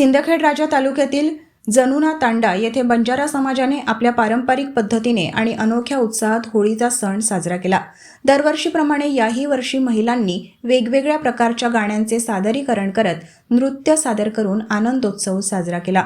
सिंदखेड राजा तालुक्यातील जनुना तांडा येथे बंजारा समाजाने आपल्या पारंपरिक पद्धतीने आणि अनोख्या उत्साहात होळीचा सण साजरा केला. दरवर्षीप्रमाणे याही वर्षी महिलांनी वेगवेगळ्या प्रकारच्या गाण्यांचे सादरीकरण करत नृत्य सादर करून आनंदोत्सव साजरा केला.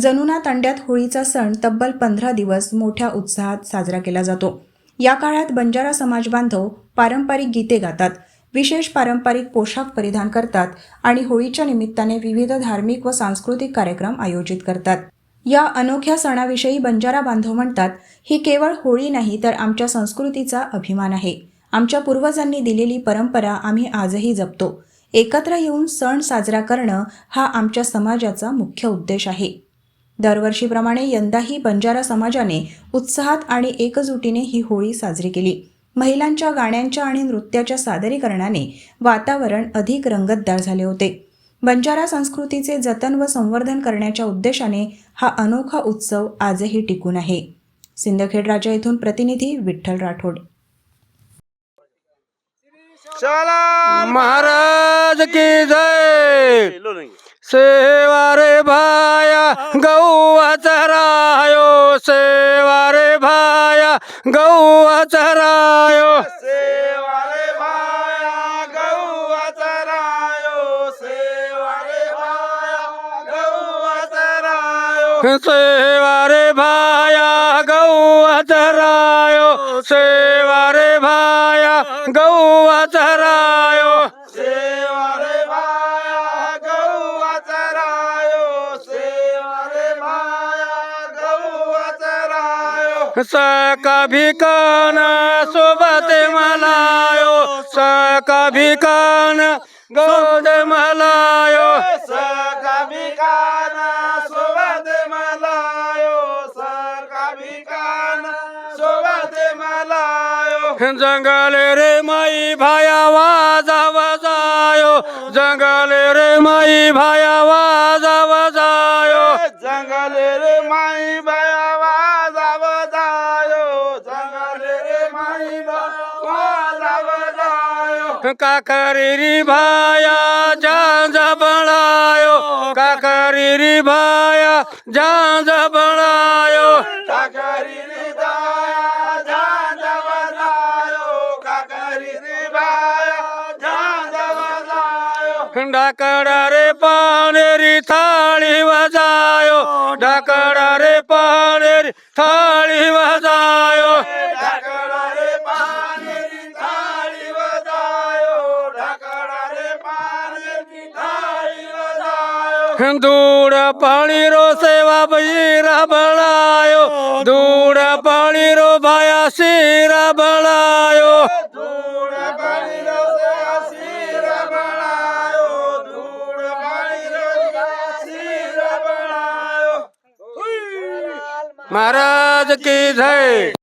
जनुना तांड्यात होळीचा सण तब्बल पंधरा दिवस मोठ्या उत्साहात साजरा केला जातो. या काळात बंजारा समाज बांधव पारंपरिक गीते गातात. विशेष पारंपरिक पोशाख परिधान करतात आणि होळीच्या निमित्ताने विविध धार्मिक व सांस्कृतिक कार्यक्रम आयोजित करतात. या अनोख्या सणाविषयी बंजारा बांधव म्हणतात ही केवळ होळी नाही तर आमच्या संस्कृतीचा अभिमान आहे. आमच्या पूर्वजांनी दिलेली परंपरा आम्ही आजही जपतो. एकत्र येऊन सण साजरा करणं हा आमच्या समाजाचा मुख्य उद्देश आहे. दरवर्षीप्रमाणे यंदाही बंजारा समाजाने उत्साहात आणि एकजुटीने ही होळी साजरी केली. महिलांच्या गाण्यांच्या आणि नृत्याच्या सादरीकरणाने वातावरण अधिक रंगतदार झाले होते. बंजारा संस्कृतीचे जतन व संवर्धन करण्याच्या उद्देशाने हा अनोखा उत्सव आजही टिकून आहे. सिंदखेड राजा येथून प्रतिनिधी विठ्ठल राठोड. शाला महाराज की जय! सेवारे भाया गौवाचा रायो सेवारे ગૌ અચરાયો સેવા રે ભાયા ગૌ અચરાયો સેવા રે ભાયા ગૌ અચરાયો सभिकन सोबत मलायो सभिकन गौद मलायो। सभिकन सोबत मलायो सभिकन सुबत मलायो। जंगल रे मई भाई आवाज आवाजायो जंगल रे मई भाई आवाज आवाजायो जंगल रे मई કાકરી ભાયા જ્યાં જબણાયો કાકરી ભાયા જ્યાં જબણાયો કાકરી ડાકડા રે પાનેરી થાળી વજાયો. ડાકડા રે પાનેરી થાળી વજાયો. ધૂળ પાણી રો સેવા ભાઈ રાબળાયો ધૂળ પાણી રો ભાયા શી રાબળાયો મહારાજ કી જય.